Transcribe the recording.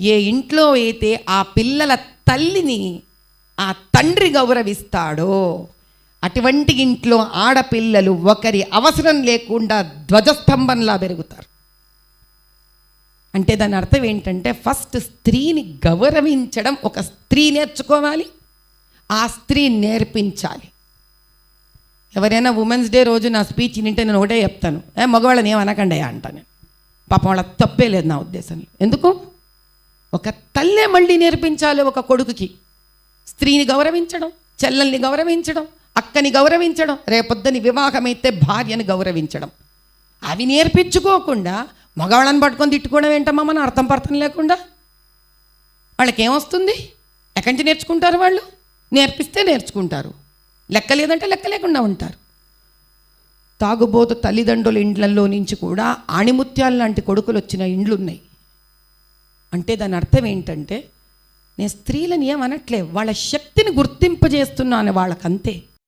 ఏ ఇంట్లో అయితే ఆ పిల్లల తల్లిని ఆ తండ్రి గౌరవిస్తాడో అటువంటి ఇంట్లో ఆడపిల్లలు ఒకరి అవసరం లేకుండా ధ్వజస్తంభంలా పెరుగుతారు. అంటే దాని అర్థం ఏంటంటే ఫస్ట్ స్త్రీని గౌరవించడం ఒక స్త్రీ నేర్చుకోవాలి ఆ స్త్రీ నేర్పించాలి. ఎవరైనా ఉమెన్స్ డే రోజు నా స్పీచ్ వింటే నేను ఒకటే చెప్తాను ఏ మగవాళ్ళని ఏమనకండి అంటాను పాపం వాళ్ళ తప్పే లేదు నా ఉద్దేశంలో. ఎందుకు? ఒక తల్లే మళ్ళీ నేర్పించాలి ఒక కొడుకుకి. స్త్రీని గౌరవించడం చెల్లెల్ని గౌరవించడం అక్కని గౌరవించడం రేపొద్దని వివాహమైతే భార్యని గౌరవించడం. అవి నేర్పించుకోకుండా మగవాళ్ళని పట్టుకొని తిట్టుకోవడం ఏంటమ్మా మన అర్థం పర్థం లేకుండా? వాళ్ళకి ఏమొస్తుంది ఎక్కడి నుంచి నేర్చుకుంటారు వాళ్ళు? నేర్పిస్తే నేర్చుకుంటారు. లెక్క లేదంటే లెక్క లేకుండా ఉంటారు. తాగుబోతు తల్లిదండ్రుల ఇండ్లలో నుంచి కూడా ఆణిముత్యాలు లాంటి కొడుకులు వచ్చిన ఇండ్లు ఉన్నాయి అంటే దాని అర్థం ఏంటంటే నేను స్త్రీలని ఏమనట్లే వాళ్ళ శక్తిని గుర్తింపజేస్తున్నాను వాళ్ళకంతే.